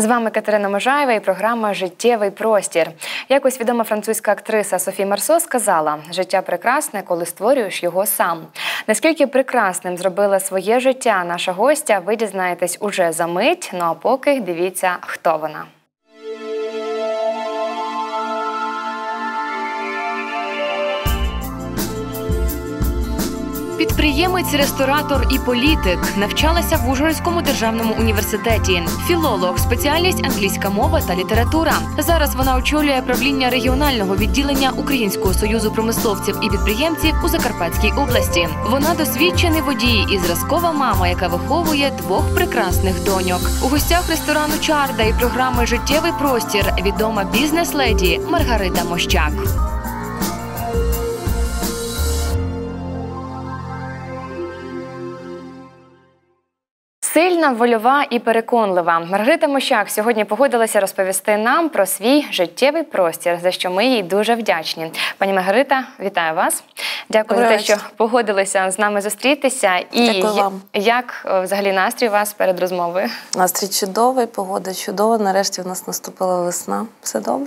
З вами Катерина Можаєва і програма Життєвий простір. Якось відома французька актриса Софі Марсо сказала: життя прекрасне, коли створюєш його сам. Наскільки прекрасним зробила своє життя наша гостя, ви дізнаєтесь уже за мить. Ну а поки дивіться, хто вона. Підприємець, ресторатор і політик навчалася в Ужгородському державному університеті. Філолог, спеціальність англійська мова та література. Зараз вона очолює правління регіонального відділення Українського союзу промисловців і підприємців у Закарпатській області. Вона досвідчений водій і зразкова мама, яка виховує двох прекрасних доньок. У гостях ресторану Чарда і програми Життєвий простір відома бізнес-леді Маргарита Мощак. Сильна, вольова і переконлива. Маргарита Мощак сьогодні погодилася розповісти нам про свій життєвий простір, за що ми їй дуже вдячні. Пані Маргарита, вітаю вас. Дякую Добрий за те, що погодилися з нами зустрітися. І Дякую вам. як е, взагалі настрій у вас перед розмовою? Настрій чудовий, погода чудова. Нарешті в нас наступила весна. Все добре.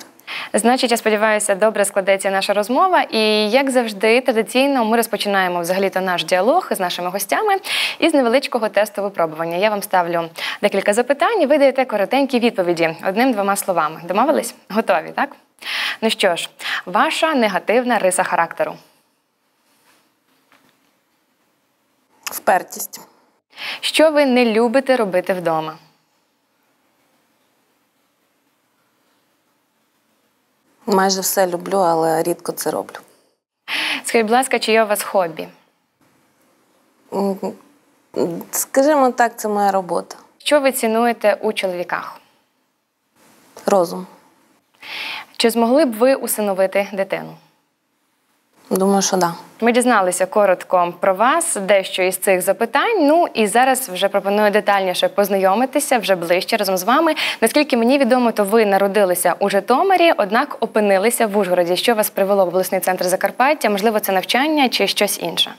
Значить, я сподіваюся, добре складеться наша розмова. І як завжди, традиційно ми розпочинаємо взагалі-то наш діалог з нашими гостями із невеличкого тесту випробування. Я вам ставлю декілька запитань. і Ви даєте коротенькі відповіді одним-двома словами. Домовились? Готові, так? Ну що ж, ваша негативна риса характеру. Впертість. Що ви не любите робити вдома? Майже все люблю, але рідко це роблю. Скажіть, будь ласка, чи є у вас хобі? Скажімо так, це моя робота. Що ви цінуєте у чоловіках? Розум. Чи змогли б ви усиновити дитину? Думаю, що да. Ми дізналися коротко про вас, дещо із цих запитань. Ну і зараз вже пропоную детальніше познайомитися вже ближче разом з вами. Наскільки мені відомо, то ви народилися у Житомирі, однак опинилися в Ужгороді. Що вас привело в обласний центр Закарпаття? Можливо, це навчання чи щось інше?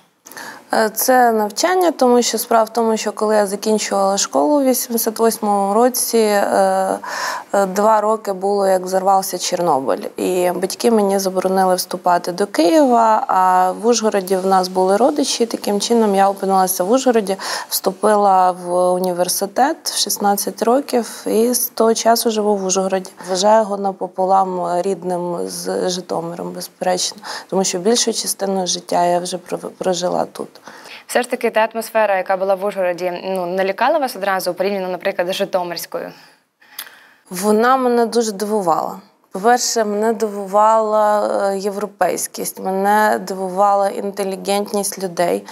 Е, Це навчання, тому що справа в тому, що коли я закінчувала школу у 88-му році, е, е, два роки було, як взорвався Чорнобиль. І батьки мені заборонили вступати до Києва, а в Ужгороді в нас були родичі. Таким чином я опинилася в Ужгороді, вступила в університет в 16 років і з того часу живу в Ужгороді. Вважаю його напополам рідним з Житомиром, безперечно, тому що більшу частину життя я вже прожила тут. Все ж таки, та атмосфера, яка була в Ужгороді, ну не вас одразу порівняно, наприклад, з Житомирською. Вона мене дуже дивувала. По-перше, мене дивувала е, європейськість, мене дивувала інтелігентність людей,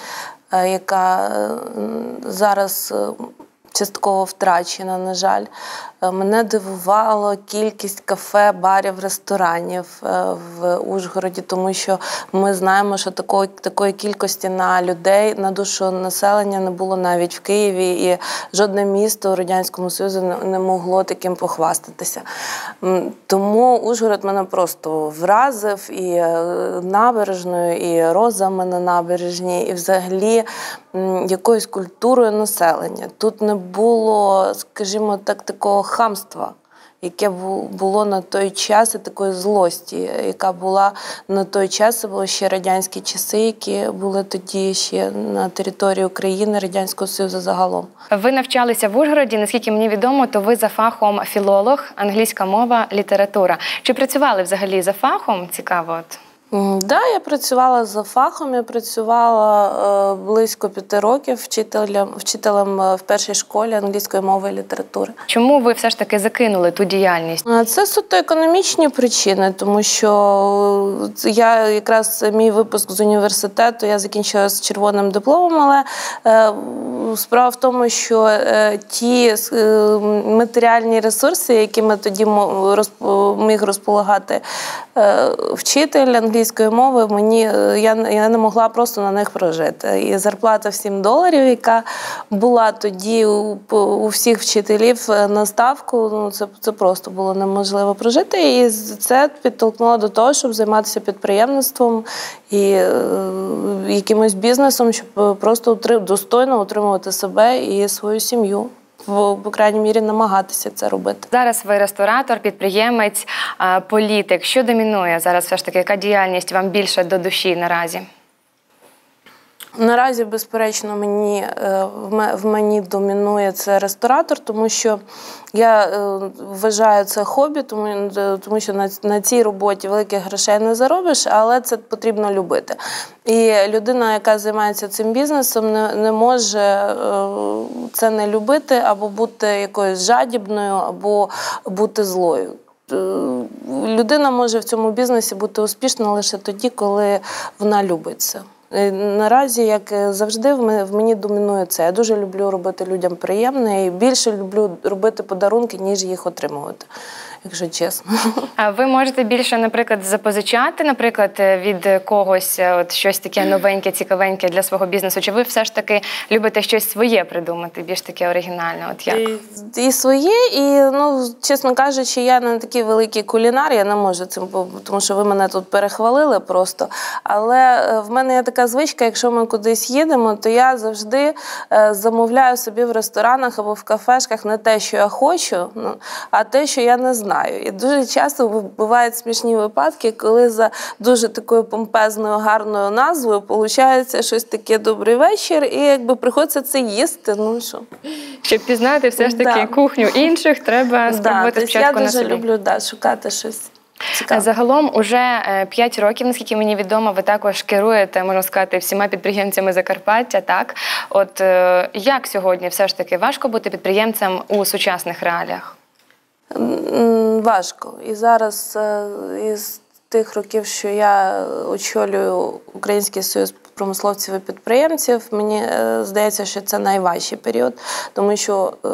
е, яка е, зараз частково втрачена, на жаль. Е, Мене дивувала кількість кафе, барів, ресторанів е, в Ужгороді, тому що ми знаємо, що такої, такої кількості на людей, на душу населення не було навіть в Києві, і жодне місто у Радянському Союзі не, не могло таким похвастатися. Тому Ужгород мене просто вразив і е, набережною, і розами на набережні, і взагалі якоюсь культурою населення. Тут не було, скажімо так, такого хамства. Яке було на той час і такої злості, яка була на той час, це були ще радянські часи, які були тоді ще на території України, Радянського Союзу загалом. Ви навчалися в Ужгороді. Наскільки мені відомо, то ви за фахом філолог, англійська мова, література. Чи працювали взагалі за фахом? Цікаво. От. М, Да, я працювала за фахом. Я працювала е, близько п'яти років вчителем, вчителем е, в першій школі англійської мови і літератури. Чому ви все ж таки закинули ту діяльність? Е, Це суто економічні причини, тому що я якраз мій випуск з університету я закінчила з червоним дипломом, але е, справа в тому, що е, ті е, матеріальні ресурси, якими тоді міг розполагати е, вчитель англійської мови, мені е, я, я не могла просто на них прожити. І зарплата в 7 доларів, яка була тоді у, у всіх вчителів е, на ставку, ну це, це просто було неможливо прожити. І це підтолкнуло до того, щоб займатися підприємництвом і е, якимось бізнесом, щоб просто утри- достойно утримувати себе і свою сім'ю. В, по крайній мірі намагатися це робити. Зараз ви ресторатор, підприємець, політик. Що домінує зараз? Все ж таки, яка діяльність вам більше до душі наразі? Наразі, безперечно, мені е, в мені домінує це ресторатор, тому що я е, вважаю це хобі, тому, е, що на, цій роботі великих грошей не заробиш, але це потрібно любити. І людина, яка займається цим бізнесом, не, не може це не любити або бути якоюсь жадібною, або бути злою. Людина може в цьому бізнесі бути успішна лише тоді, коли вона любить це. Е, Наразі, як е, завжди, в мені домінує це. Я дуже люблю робити людям приємне і більше люблю робити подарунки, ніж їх отримувати, якщо чесно. А ви можете більше, наприклад, запозичати, наприклад, е, від когось е, от щось таке новеньке, цікавеньке для свого бізнесу? Чи ви все ж таки любите щось своє придумати, більш таке оригінальне? От як? І, і своє, і ну, чесно кажучи, я не такий великий кулінар, я не можу цим, тому що ви мене тут перехвалили просто. Але е, в мене є така звичка, якщо ми кудись їдемо, то я завжди замовляю собі в ресторанах або в кафешках не те, що я хочу, ну, а те, що я не знаю. І дуже часто бувають смішні випадки, коли за дуже такою помпезною, гарною назвою виходить щось таке добрий вечір, і якби приходиться це їсти. Ну що. Щоб пізнати все ж таки Да. кухню інших, треба спробувати тобто я спочатку на дуже собі. люблю да, шукати щось цікаве. Загалом уже 5 років, наскільки мені відомо, ви також керуєте, можна сказати, всіма підприємцями Закарпаття. Так, от е, як сьогодні все ж таки важко бути підприємцем у сучасних реаліях? Важко. І зараз е, із тих років, що я очолюю Український союз промисловців і підприємців, мені е, здається, що це найважчий період, тому що е,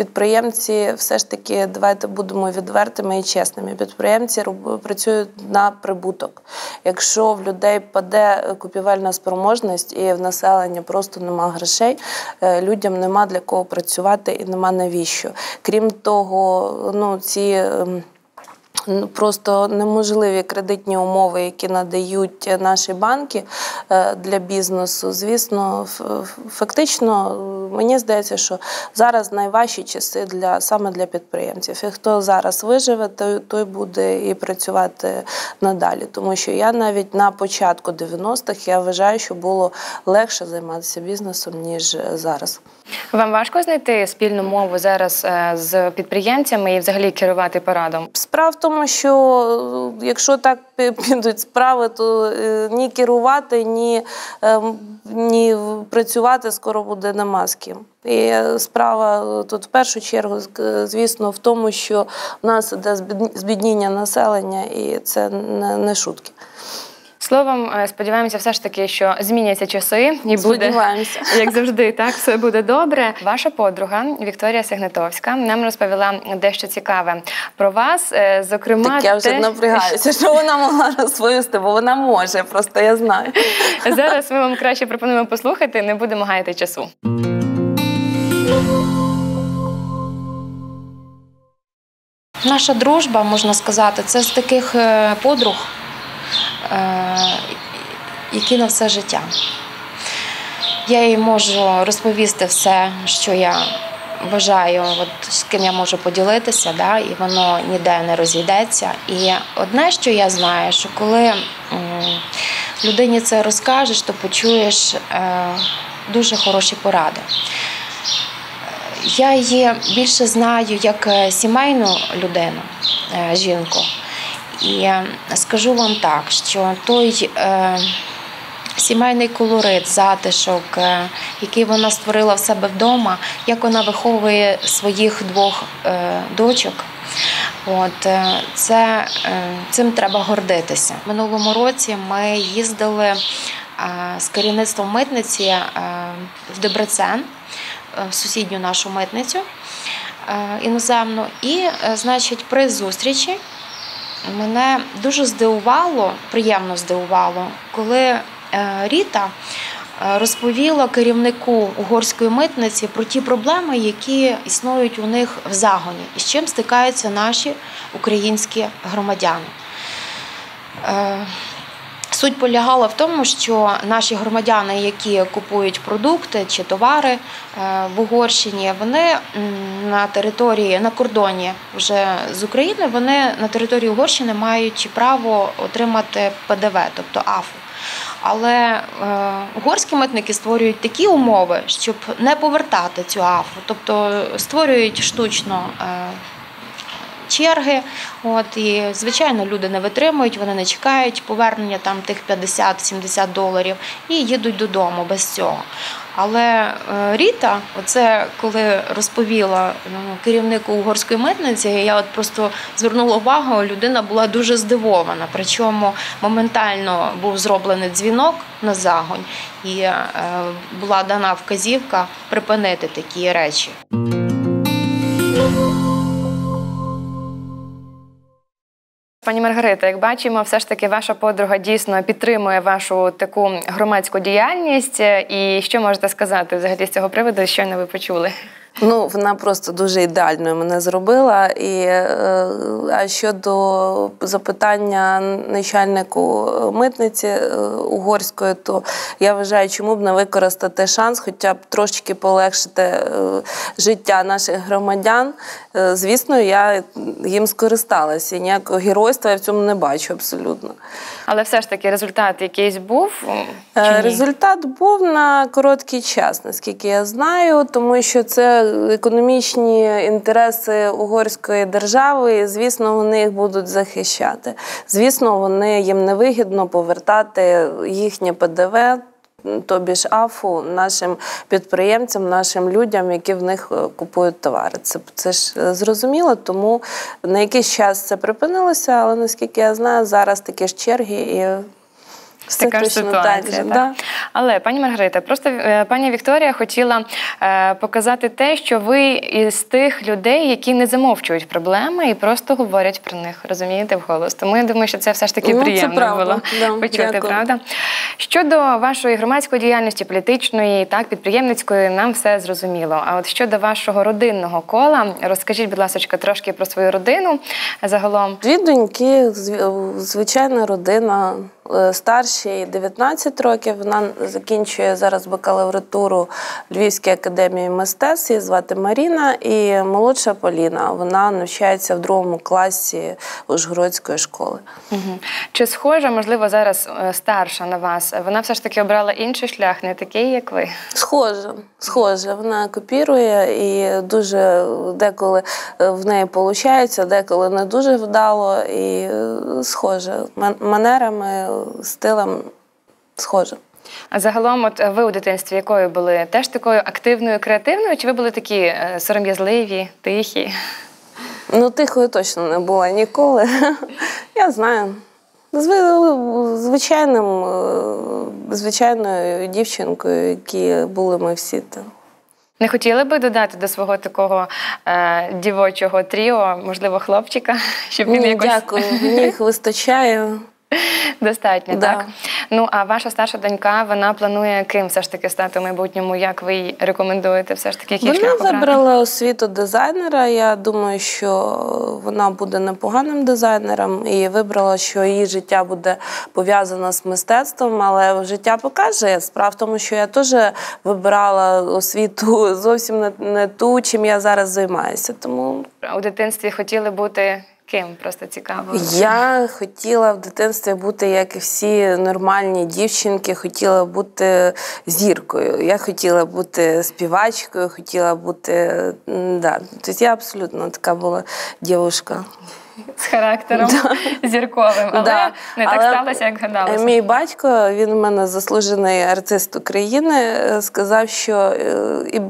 підприємці все ж таки, давайте будемо відвертими і чесними. Підприємці працюють на прибуток. Якщо в людей паде купівельна спроможність і в населення просто нема грошей, е, людям нема для кого працювати і нема навіщо. Крім того, ну ці. Просто неможливі кредитні умови, які надають наші банки е, для бізнесу. Звісно, фактично е, мені здається, що зараз найважчі часи для саме для підприємців. І хто зараз виживе, той, той буде і працювати надалі. Тому що я навіть на початку 90-х я вважаю, що було легше займатися бізнесом ніж зараз. Вам важко знайти спільну мову зараз е, з підприємцями і взагалі керувати парадом? Справа в тому, що е, якщо так підуть справи, то е, ні керувати, ні, ем, ні працювати скоро буде нема з ким. І е, справа тут в першу чергу, звісно, в тому, що в нас іде збідніння населення, і це не шутки. Словом, е, сподіваємося, все ж таки, що зміняться часи і буде як завжди, так все буде добре. Ваша подруга Вікторія Сигнетовська нам розповіла дещо цікаве про вас. е, Зокрема, Так я вже те, напрягаюся, що вона могла розповісти, бо вона може, просто я знаю. Зараз ми вам краще пропонуємо послухати, не будемо гаяти часу. Наша дружба, можна сказати, це з таких е, подруг, які на все життя. Я їй можу розповісти все, що я вважаю, от, з ким я можу поділитися, да, і воно ніде не розійдеться. І одне, що я знаю, що коли людині це розкажеш, то почуєш е, дуже хороші поради. Я її більше знаю як е, сімейну людину, е, жінку. І скажу вам так, що той е, сімейний колорит, затишок, е, який вона створила в себе вдома, як вона виховує своїх двох е, дочок. От це цим треба гордитися. Минулому році ми їздили з керівництвом митниці в Дебрецен, в сусідню нашу митницю іноземну. І, значить, при зустрічі мене дуже здивувало, приємно здивувало, коли е, Ріта е, розповіла керівнику угорської митниці про ті проблеми, які існують у них в загоні, і з чим стикаються наші українські громадяни. Е, Суть полягала в тому, що наші громадяни, які купують продукти чи товари е, в Угорщині, вони на території на кордоні вже з України, вони на території Угорщини мають право отримати ПДВ, тобто АФУ. Але е, угорські митники створюють такі умови, щоб не повертати цю АФУ, тобто створюють штучно. Черги. От і звичайно, люди не витримують, вони не чекають повернення там тих 50-70 доларів і їдуть додому без цього. Але е, Ріта, оце коли розповіла ну, керівнику угорської митниці, я от просто звернула увагу, людина була дуже здивована. Причому моментально був зроблений дзвінок на загонь, і е, була дана вказівка припинити такі речі. Пані Маргарита, як бачимо, все ж таки ваша подруга дійсно підтримує вашу таку громадську діяльність. І що можете сказати взагалі з цього приводу, що не ви почули? Ну, вона просто дуже ідеально мене зробила. І е, а щодо запитання начальнику митниці е, угорської, то я вважаю, чому б не використати шанс, хоча б трошечки полегшити е, життя наших громадян. Е, Звісно, я їм скористалася. Ніякого геройства я в цьому не бачу абсолютно. Але все ж таки результат якийсь був. Чи Е, ні? Результат був на короткий час, наскільки я знаю, тому що це економічні інтереси угорської держави. і, Звісно, вони їх будуть захищати. Звісно, вони їм невигідно повертати їхнє ПДВ. Тобі ж АФУ нашим підприємцям, нашим людям, які в них е, купують товари. Це, це ж е, зрозуміло, тому на якийсь час це припинилося, але наскільки я знаю, зараз такі ж черги і все Така ж ситуація, так же. так? Да. Але пані Маргарита, просто е, пані Вікторія хотіла е, показати те, що ви із тих людей, які не замовчують проблеми і просто говорять про них, розумієте, вголос. Тому я думаю, що це все ж таки Ну, приємно правда, було да, почути, дякую. правда? Щодо вашої громадської діяльності, політичної, так, підприємницької, нам все зрозуміло. А от щодо вашого родинного кола, розкажіть, будь ласка, трошки про свою родину загалом. Дві доньки, зв- звичайна родина. Е, Старшій 19 років. Вона закінчує зараз бакалавратуру в Львівській академії мистецтв. Її звати Маріна. І молодша Поліна. Вона навчається в другому класі Ужгородської школи. Угу. Чи схожа, можливо, зараз е, старша на вас? Вона все ж таки обрала інший шлях, не такий, як ви. Схоже, схоже, вона копірує і дуже деколи е, в неї виходить, деколи не дуже вдало і схоже. Ман- Манерами, стилем схоже. А загалом, от ви у дитинстві якою були? Теж такою активною, креативною, чи ви були такі е, сором'язливі, тихі? Ну, тихою точно не була ніколи. Я знаю. Зви- Звичайним, е, звичайною дівчинкою, які були ми всі там. Не хотіли би додати до свого такого е, дівочого тріо, можливо, хлопчика, щоб він Ні, якось дякую, мені їх вистачає. Достатньо, Да. так? Ну а ваша старша донька, вона планує ким все ж таки стати в майбутньому? Як ви їй рекомендуєте все ж таки який Вона обрати? вибрала освіту дизайнера. Я думаю, що вона буде непоганим дизайнером і вибрала, що її життя буде пов'язано з мистецтвом, але життя покаже. Справа в тому, що я теж вибирала освіту зовсім не, не ту, чим я зараз займаюся. Тому У дитинстві хотіли бути ким? Просто цікаво. я хотіла в дитинстві бути, як і всі нормальні дівчинки, хотіла бути зіркою. Я хотіла бути співачкою, хотіла бути. Да. Тобто я абсолютно така була дівчинка. З характером зірковим, але Да. не так Але, сталося, як гадалося. Мій батько, він у мене заслужений артист України, е, сказав, що е,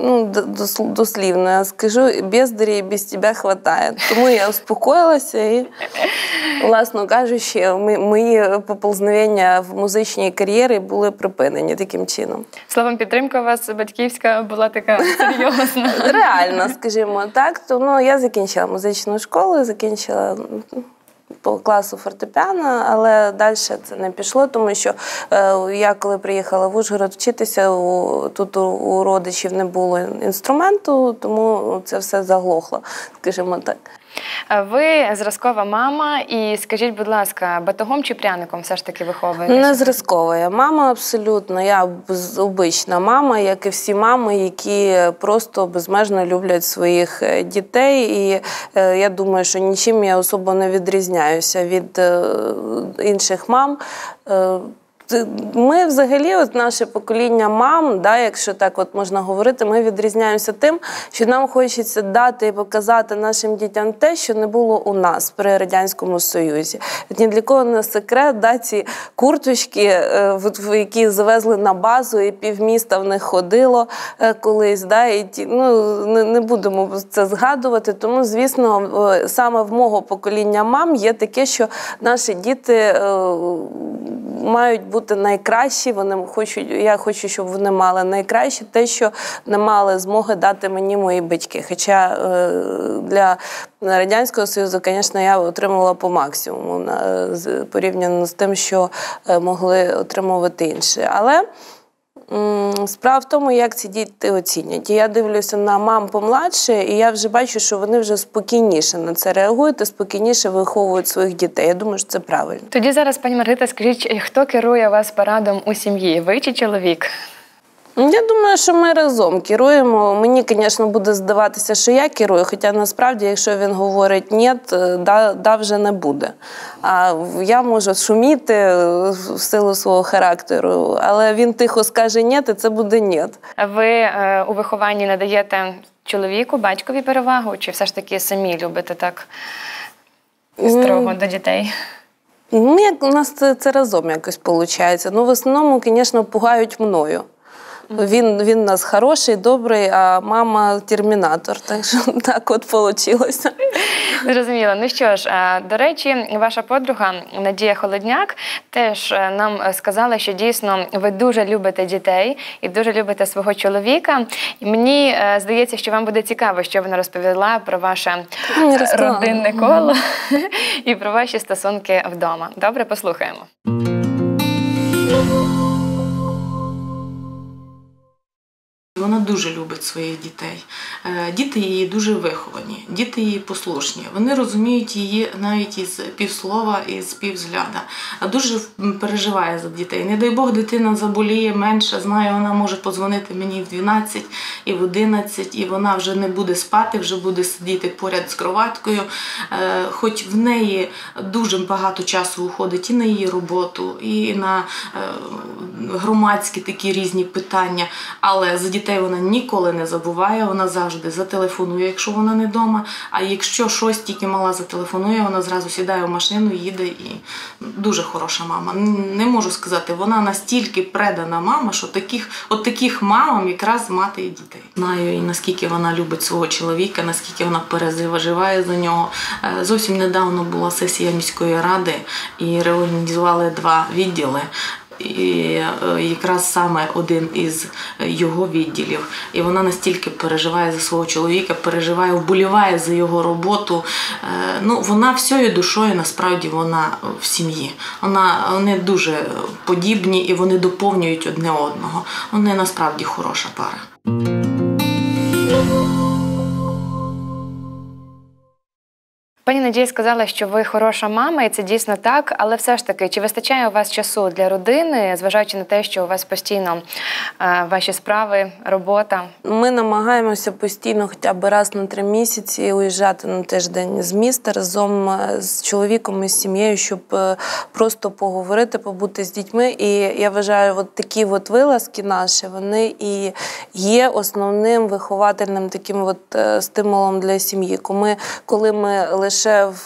Ну, дослівно я скажу, бездарі без тебе хватає. Тому я успокоїлася і, власно кажучи, мої поползновення в музичній кар'єрі були припинені таким чином. Словом, підтримка у вас батьківська була така серйозна. Реально, скажімо так. То ну я закінчила музичну школу, закінчила. По класу фортепіано, але далі це не пішло, тому що е, я коли приїхала в Ужгород вчитися, тут у родичів не було інструменту, тому це все заглохло, скажімо так. Ви зразкова мама, і скажіть, будь ласка, батогом чи пряником все ж таки виховуєте? Не зразкова я мама абсолютно. Я обична мама, як і всі мами, які просто безмежно люблять своїх е, дітей. І е, я думаю, що нічим я особо не відрізняюся від е, інших мам. Е, Ми взагалі, от наше покоління мам, да, якщо так от можна говорити, ми відрізняємося тим, що нам хочеться дати і показати нашим дітям те, що не було у нас при радянському союзі. Ні для кого не секрет, да, ці курточки, е, які завезли на базу, і півміста в них ходило е, колись. Да, і ті, ну, не, не будемо це згадувати. Тому, звісно, саме в мого покоління мам є таке, що наші діти. мають бути найкращі. Вони хочуть, я хочу, щоб вони мали найкраще те, що не мали змоги дати мені мої батьки. Хоча е, для радянського союзу, звісно, я отримувала по максимуму порівняно з тим, що е, могли отримувати інші. Але Справа в тому, як ці діти оцінять. І я дивлюся на мам помладше, і я вже бачу, що вони вже спокійніше на це реагують і спокійніше виховують своїх дітей. Я думаю, що це правильно. Тоді зараз, пані Маргарита, скажіть, хто керує вас парадом у сім'ї? Ви чи чоловік? Я думаю, що ми разом керуємо. Мені, звісно, буде здаватися, що я керую, хоча насправді, якщо він говорить ні, да, да вже не буде. А я можу шуміти е, в силу свого характеру, але він тихо скаже ні, і це буде ні. Ви е, у вихованні надаєте чоловіку, батькові перевагу, чи все ж таки самі любите так строго до дітей? Ну, як у нас це, це разом якось виходить. Ну, в основному, звісно, пугають мною. Він, він у нас хороший, добрий, а мама термінатор. Так що так от вийшло. Зрозуміло. Ну що ж, е, до речі, ваша подруга Надія Холодняк теж е, нам сказала, що дійсно ви дуже любите дітей і дуже любите свого чоловіка. І мені е, здається, що вам буде цікаво, що вона розповіла про ваше родинне коло і про ваші стосунки вдома. Добре, послухаємо. Вона дуже любить своїх дітей. Е, Діти її дуже виховані, діти її послушні. Вони розуміють її навіть із півслова, із півзгляда. А дуже переживає за дітей. Не дай Бог, дитина заболіє менше. Знає, вона може подзвонити мені в 12 і в 11, і вона вже не буде спати, вже буде сидіти поряд з кроваткою. Е, Хоч в неї дуже багато часу уходить і на її роботу, і на е, громадські такі різні питання. Але за дітей вона ніколи не забуває, вона завжди зателефонує, якщо вона не вдома. А якщо щось тільки мала зателефонує, вона зразу сідає в машину, їде і дуже хороша мама. Не можу сказати, вона настільки предана мама, що таких, от таких мамам якраз мати і дітей. Знаю і наскільки вона любить свого чоловіка, наскільки вона переживає за нього. Е, Зовсім недавно була сесія міської ради і реорганізували два відділи. І е, якраз саме один із його відділів. І вона настільки переживає за свого чоловіка, переживає, вболіває за його роботу. Е, Ну, вона всією душою насправді вона в сім'ї. Вона вони дуже подібні і вони доповнюють одне одного. Вони насправді хороша пара. Пані Надія сказала, що ви хороша мама, і це дійсно так. Але все ж таки, чи вистачає у вас часу для родини, зважаючи на те, що у вас постійно е, ваші справи, робота? Ми намагаємося постійно, хоча б раз на три місяці, уїжджати на тиждень з міста разом е, з чоловіком і з сім'єю, щоб е, просто поговорити, побути з дітьми. І я вважаю, от такі от вилазки наші, вони і є основним виховательним таким от е, стимулом для сім'ї. Коли, ми лише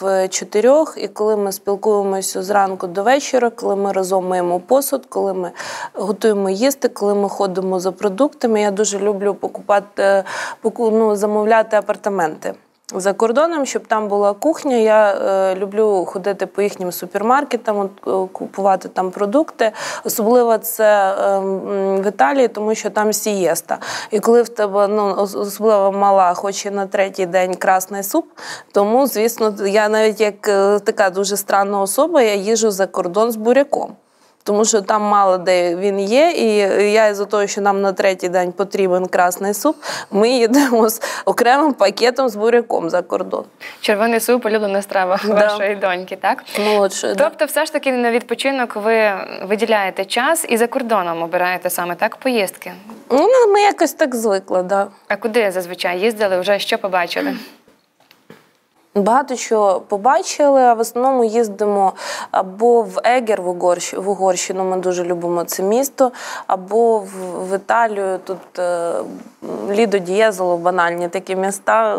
в чотирьох, і коли ми спілкуємося зранку до вечора, коли ми разом миємо посуд, коли ми готуємо їсти, коли ми ходимо за продуктами. Я дуже люблю покупати, е, ну, замовляти апартаменти. За кордоном, щоб там була кухня, я е, люблю ходити по їхнім супермаркетам, от, е, купувати там продукти. Особливо це е, в Італії, тому що там сієста. І коли в тебе ну, особливо мала, хоче на третій день красний суп, тому, звісно, я навіть як е, така дуже странна особа, я їжу за кордон з буряком. Тому що там мало де він є. І я із-за того, що нам на третій день потрібен красний суп, ми їдемо з окремим пакетом з буряком за кордон. Червоний суп улюблена страва Да. вашої доньки, так? Молодшою, да. Тобто, все ж таки на відпочинок ви виділяєте час і за кордоном обираєте саме так поїздки. Ну, ми якось так звикли, да. А куди зазвичай їздили? Вже що побачили? Багато що побачили, а в основному їздимо або в Егер в Угорщ- в Угорщину. Ми дуже любимо це місто, або в, в Італію. Тут е, Лідо Дієзоло, банальні такі міста.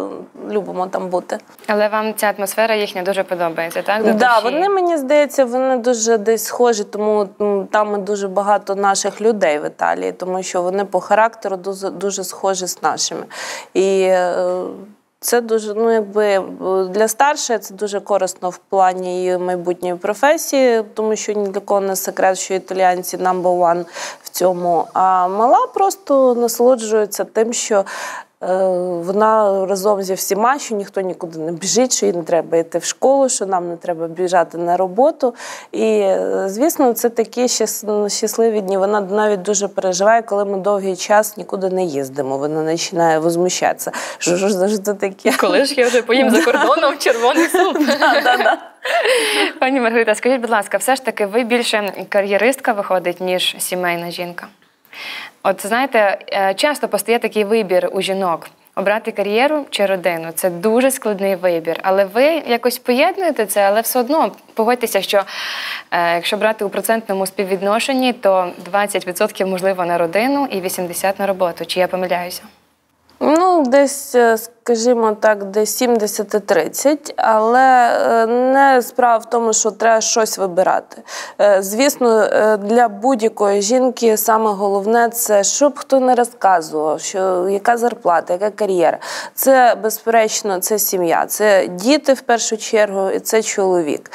Любимо там бути. Але вам ця атмосфера їхня дуже подобається, так? До Да, вони мені здається, вони дуже десь схожі, тому там дуже багато наших людей в Італії, тому що вони по характеру дуже, дуже схожі з нашими. І е, це дуже, ну якби для старшої це дуже корисно в плані її майбутньої професії, тому що ні для кого не секрет, що італіянці number one в цьому. А мала просто насолоджується тим, що Вона разом зі всіма, що ніхто нікуди не біжить, що їй не треба йти в школу, що нам не треба біжати на роботу. І, е, звісно, це такі щас- щасливі дні. Вона навіть дуже переживає, коли ми довгий час нікуди не їздимо. Вона починає возмущатися. Що ж це таке? Коли ж я вже поїм за кордоном червоний суп? Пані Маргарита, скажіть, будь ласка, все ж таки ви більше кар'єристка виходить, ніж сімейна жінка? От знаєте, е, часто постає такий вибір у жінок. Обрати кар'єру чи родину це дуже складний вибір. Але ви якось поєднуєте це, але все одно погодьтеся, що е, якщо брати у процентному співвідношенні, то 20% можливо на родину і 80% на роботу. Чи я помиляюся? Ну, десь, е, скажімо так, десь 70-30, але е, не справа в тому, що треба щось вибирати. Е, Звісно, для будь-якої жінки саме головне це щоб хто не розказував, що яка зарплата, яка кар'єра. Це безперечно, це сім'я, це діти в першу чергу, і це чоловік.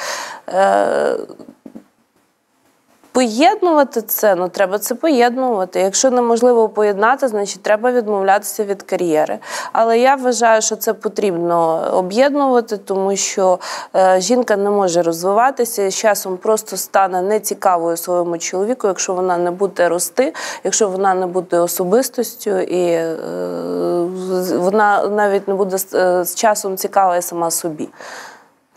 Поєднувати це, ну треба це поєднувати. Якщо неможливо поєднати, значить треба відмовлятися від кар'єри. Але я вважаю, що це потрібно об'єднувати, тому що е, жінка не може розвиватися з часом просто стане нецікавою своєму чоловіку, якщо вона не буде рости, якщо вона не буде особистостю, і е, вона навіть не буде з- е, з часом цікава сама собі.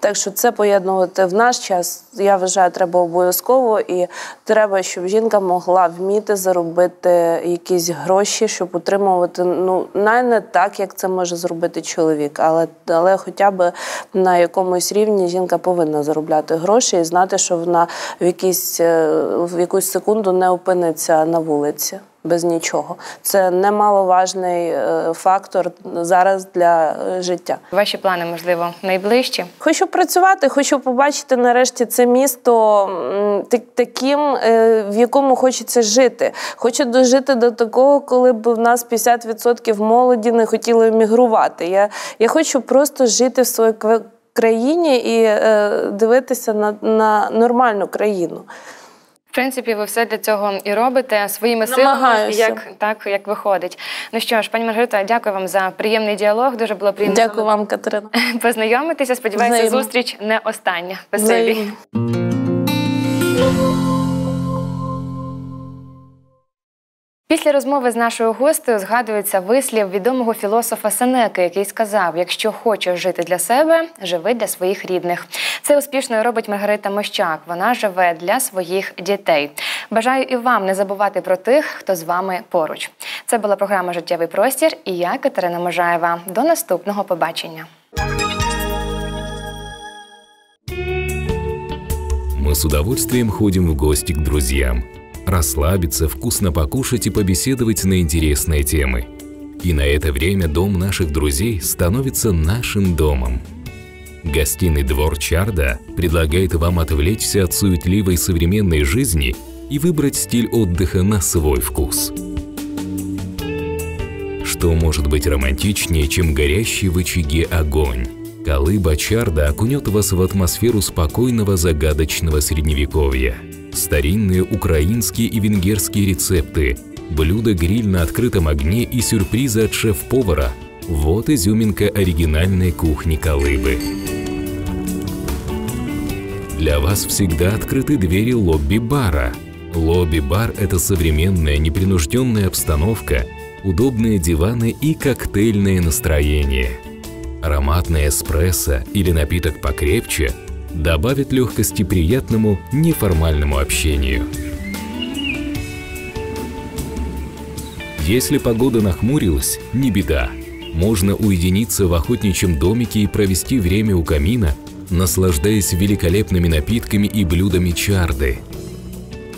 Так що це поєднувати в наш час, я вважаю, треба обов'язково, і треба, щоб жінка могла вміти заробити якісь гроші, щоб утримувати. Ну най не так, як це може зробити чоловік, але, але хоча б на якомусь рівні жінка повинна заробляти гроші і знати, що вона в якійсь е, в якусь секунду не опиниться на вулиці. Без нічого. Це немаловажний е, фактор зараз для е, життя. Ваші плани, можливо, найближчі? Хочу працювати, хочу побачити нарешті це місто таким, е, в якому хочеться жити. Хочу дожити до такого, коли б в нас 50% молоді не хотіли емігрувати. Я, я хочу просто жити в своїй країні і е, дивитися на, на нормальну країну. Принципі, ви все для цього і робите своїми силами, як так як виходить. Ну що ж, пані Маргарита, дякую вам за приємний діалог. Дуже було приємно Дякую вам, Катерина. познайомитися. Сподіваюся, Взаємно. зустріч не остання. Спасибі. Після розмови з нашою гостею згадується вислів відомого філософа Сенеки, який сказав: якщо хочеш жити для себе, живи для своїх рідних. Це успішно робить Маргарита Мощак. Вона живе для своїх дітей. Бажаю і вам не забувати про тих, хто з вами поруч. Це була програма Життєвий простір і я, Катерина Можаєва. До наступного побачення. Мы с удовольствием ходим в гости к друзьям. Расслабиться, вкусно покушать и побеседовать на интересные темы. И на это время дом наших друзей становится нашим домом. Гостиный двор Чарда предлагает вам отвлечься от суетливой современной жизни и выбрать стиль отдыха на свой вкус. Что может быть романтичнее, чем горящий в очаге огонь? Колыба Чарда окунет вас в атмосферу спокойного загадочного средневековья. Старинные украинские и венгерские рецепты, блюда-гриль на открытом огне и сюрпризы от шеф-повара – вот изюминка оригинальной кухни Колыбы. Для вас всегда открыты двери лобби-бара. Лобби-бар – это современная непринужденная обстановка, удобные диваны и коктейльное настроение. Ароматный эспрессо или напиток покрепче добавит легкости приятному неформальному общению. Если погода нахмурилась, не беда. Можно уединиться в охотничьем домике и провести время у камина, наслаждаясь великолепными напитками и блюдами чарды.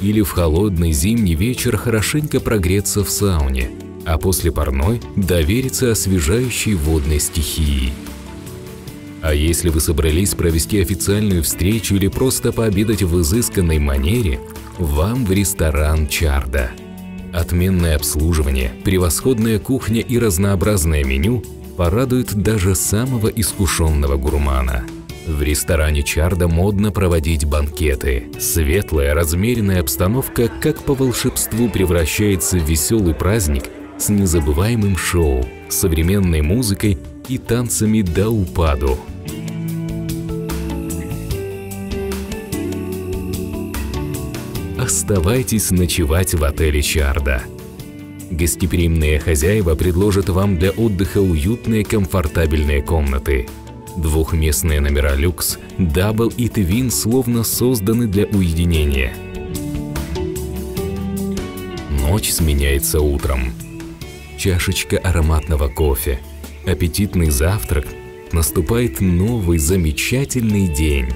Или в холодный зимний вечер хорошенько прогреться в сауне, а после парной довериться освежающей водной стихии. А если вы собрались провести официальную встречу или просто пообедать в изысканной манере, вам в ресторан Чарда. Отменное обслуживание, превосходная кухня и разнообразное меню порадуют даже самого искушенного гурмана. В ресторане Чарда модно проводить банкеты. Светлая, размеренная обстановка, как по волшебству, превращается в веселый праздник с незабываемым шоу, современной музыкой и танцами до упаду. Оставайтесь ночевать в отеле Чарда. Гостеприимные хозяева предложат вам для отдыха уютные комфортабельные комнаты. Двухместные номера люкс, дабл и твин словно созданы для уединения. Ночь сменяется утром. Чашечка ароматного кофе, аппетитный завтрак, наступает новый замечательный день.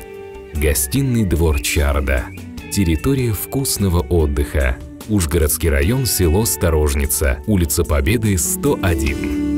Гостиный двор Чарда. Территория вкусного отдыха. Ужгородский район, село Сторожница, улица Победы, 101.